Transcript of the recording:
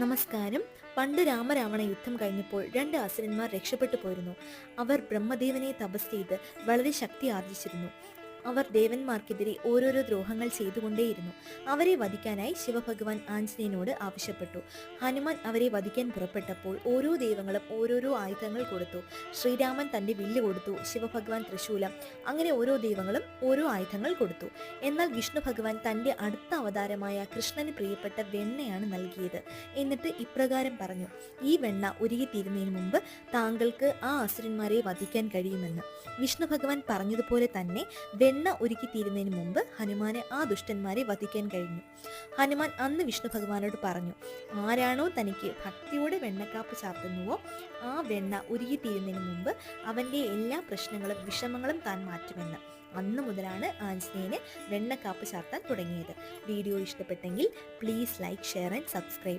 നമസ്കാരം. പണ്ട് രാമരാവണ യുദ്ധം കഴിഞ്ഞപ്പോൾ രണ്ട് അസുരന്മാർ രക്ഷപ്പെട്ടു പോയിരുന്നു. അവർ ബ്രഹ്മദേവനെ തപസ് ചെയ്ത് വളരെ ശക്തി ആർജിച്ചിരുന്നു. അവർ ദേവന്മാർക്കെതിരെ ഓരോരോ ദ്രോഹങ്ങൾ ചെയ്തുകൊണ്ടേയിരുന്നു. അവരെ വധിക്കാനായി ശിവഭഗവാൻ ആഞ്ജനേയനോട് ആവശ്യപ്പെട്ടു. ഹനുമാൻ അവരെ വധിക്കാൻ പുറപ്പെട്ടപ്പോൾ ഓരോ ദൈവങ്ങളും ഓരോരോ ആയുധങ്ങൾ കൊടുത്തു. ശ്രീരാമൻ തന്റെ വില്ല് കൊടുത്തു ശിവഭഗവാൻ തൃശൂലം അങ്ങനെ ഓരോ ദൈവങ്ങളും ഓരോ ആയുധങ്ങൾ കൊടുത്തു. എന്നാൽ വിഷ്ണു ഭഗവാൻ തന്റെ അടുത്ത അവതാരമായ കൃഷ്ണന് പ്രിയപ്പെട്ട വെണ്ണയാണ് നൽകിയത്. എന്നിട്ട് ഇപ്രകാരം പറഞ്ഞു ഈ വെണ്ണ ഉരുകിത്തീരുന്നതിന് മുമ്പ് താങ്കൾക്ക് ആ അസുരന്മാരെ വധിക്കാൻ കഴിയുമെന്ന്. വിഷ്ണു ഭഗവാൻ പറഞ്ഞതുപോലെ തന്നെ വെണ്ണ ഉരുക്കിത്തീരുന്നതിന് മുമ്പ് ഹനുമാനെ ആ ദുഷ്ടന്മാരെ വധിക്കാൻ കഴിഞ്ഞു. ഹനുമാൻ അന്ന് വിഷ്ണു ഭഗവാനോട് പറഞ്ഞു ആരാണോ തനിക്ക് ഭക്തിയോടെ വെണ്ണക്കാപ്പ് ചാർത്തുന്നുവോ ആ വെണ്ണ ഉരുകിത്തീരുന്നതിന് മുമ്പ് അവന്റെ എല്ലാ പ്രശ്നങ്ങളും വിഷമങ്ങളും താൻ മാറ്റുമെന്ന്. അന്ന് മുതലാണ് ആഞ്ജനേയന് വെണ്ണക്കാപ്പ് ചാർത്താൻ തുടങ്ങിയത്. വീഡിയോ ഇഷ്ടപ്പെട്ടെങ്കിൽ please like share and subscribe.